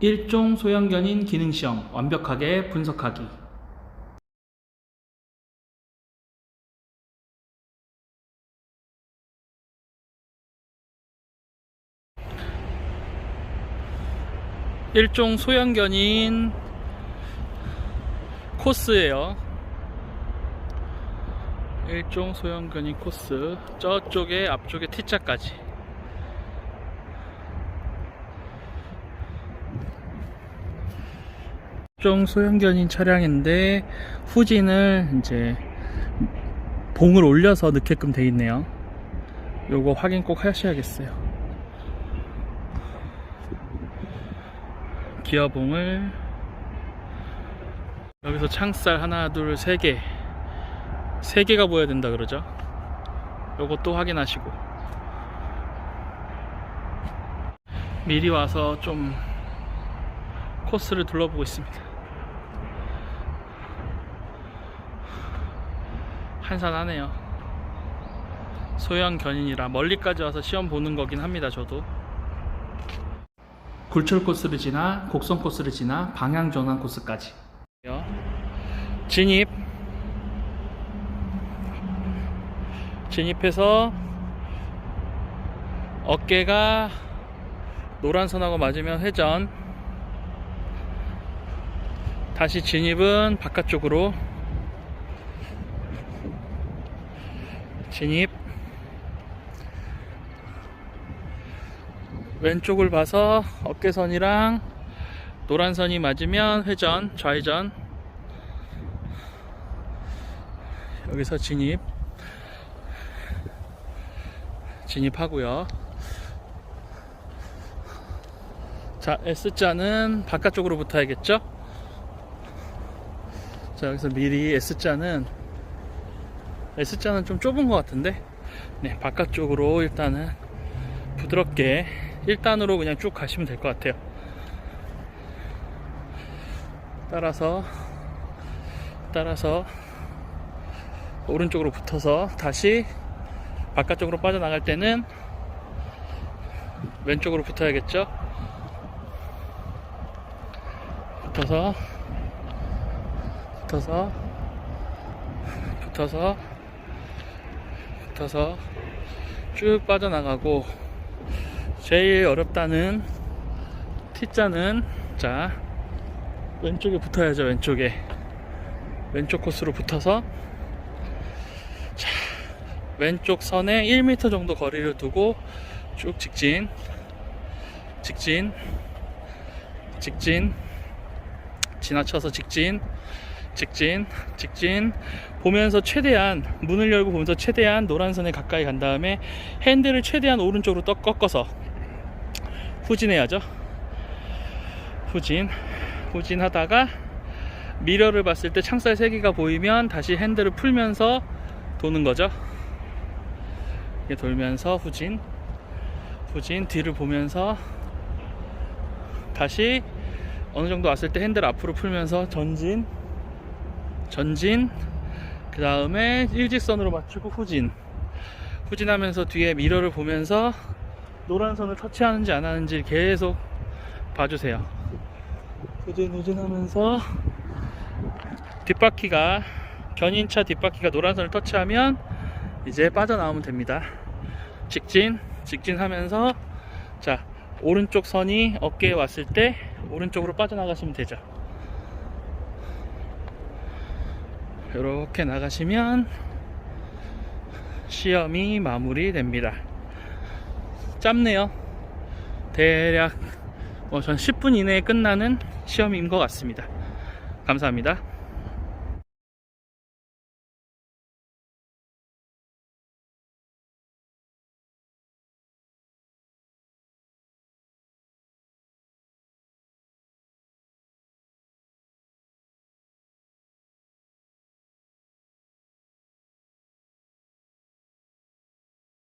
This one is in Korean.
일종 소형견인 기능시험 완벽하게 분석하기 일종 소형견인 코스예요. 일종 소형견인 코스 저쪽에 앞쪽에 T자까지 종 소형견인 차량인데 후진을 이제 봉을 올려서 넣게끔 돼 있네요. 요거 확인 꼭 하셔야겠어요. 기어봉을 여기서 창살 하나 둘 세 개 세 개가 보여야 된다 그러죠 요것도 확인하시고 미리 와서 좀 코스를 둘러보고 있습니다 한산하네요. 소형 견인이라 멀리까지 와서 시험 보는 거긴 합니다 저도. 굴철 코스를 지나 곡선 코스를 지나 방향 전환 코스까지. 진입. 진입해서 어깨가 노란 선하고 맞으면 회전. 다시 진입은 바깥쪽으로 진입. 왼쪽을 봐서 어깨선이랑 노란 선이 맞으면 회전 좌회전. 여기서 진입. 진입하고요. 자 S자는 바깥쪽으로 붙어야겠죠? 자 여기서 미리 S자는 S자는 좀 좁은 것 같은데? 네 바깥쪽으로 일단은 부드럽게 1단으로 그냥 쭉 가시면 될 것 같아요. 따라서 따라서 오른쪽으로 붙어서 다시 바깥쪽으로 빠져나갈 때는 왼쪽으로 붙어야겠죠? 붙어서 붙어서 붙어서 붙어서 쭉 빠져나가고 제일 어렵다는 T자는 자 왼쪽에 붙어야죠 왼쪽에. 왼쪽 코스로 붙어서 자 왼쪽 선에 1m 정도 거리를 두고 쭉 직진 직진 직진 지나쳐서 직진 직진 직진. 보면서 최대한 문을 열고 보면서 최대한 노란 선에 가까이 간 다음에 핸들을 최대한 오른쪽으로 떡 꺾어서 후진해야죠. 후진 후진하다가 미러를 봤을 때 창살 3개가 보이면 다시 핸들을 풀면서 도는 거죠. 돌면서 후진 후진 뒤를 보면서 다시 어느 정도 왔을 때 핸들 앞으로 풀면서 전진 전진 그 다음에 일직선으로 맞추고 후진. 후진하면서 뒤에 미러를 보면서 노란 선을 터치하는지 안 하는지 계속 봐주세요. 후진 후진하면서 뒷바퀴가 견인차 뒷바퀴가 노란 선을 터치하면 이제 빠져나오면 됩니다. 직진 직진하면서 자 오른쪽 선이 어깨에 왔을 때 오른쪽으로 빠져나가시면 되죠 이렇게 나가시면 시험이 마무리됩니다. 짧네요. 대략 뭐 전 10분 이내에 끝나는 시험인 것 같습니다. 감사합니다